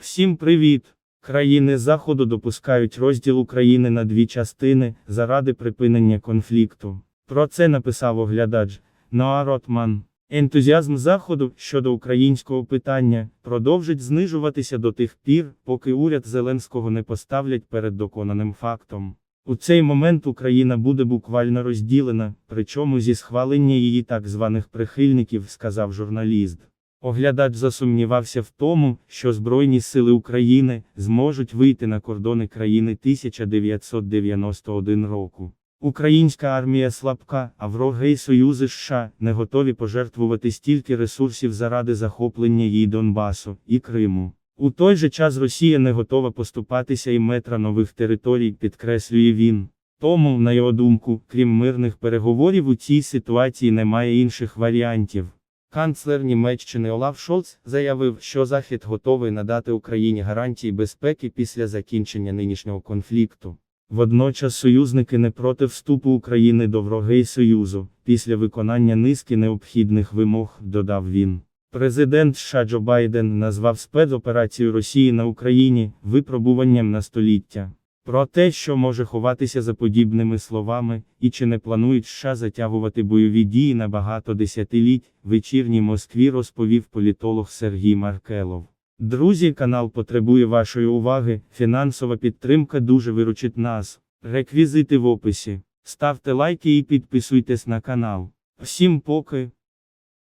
Всім привіт! Країни Заходу допускають розділ України на дві частини заради припинення конфлікту. Про це написав оглядач Ноа Ротман. Ентузіазм Заходу щодо українського питання продовжить знижуватися до тих пір, поки уряд Зеленського не поставлять перед доконаним фактом. У цей момент Україна буде буквально розділена, причому зі схвалення її так званих прихильників, сказав журналіст. Оглядач засумнівався в тому, що Збройні сили України зможуть вийти на кордони країни 1991 року. Українська армія слабка, а вроги й союзи США не готові пожертвувати стільки ресурсів заради захоплення її Донбасу і Криму. У той же час Росія не готова поступатися і метра нових територій, підкреслює він. Тому, на його думку, крім мирних переговорів у цій ситуації немає інших варіантів. Канцлер Німеччини Олаф Шолц заявив, що Захід готовий надати Україні гарантії безпеки після закінчення нинішнього конфлікту. Водночас союзники не проти вступу України до врогей Союзу, після виконання низки необхідних вимог, додав він. Президент США Джо Байден назвав спецоперацію Росії на Україні випробуванням на століття. Про те, що може ховатися за подібними словами, і чи не планують США затягувати бойові дії на багато десятиліть, вечірній Москві розповів політолог Сергій Маркелов. Друзі, канал потребує вашої уваги, фінансова підтримка дуже виручить нас. Реквізити в описі. Ставте лайки і підписуйтесь на канал. Всім поки.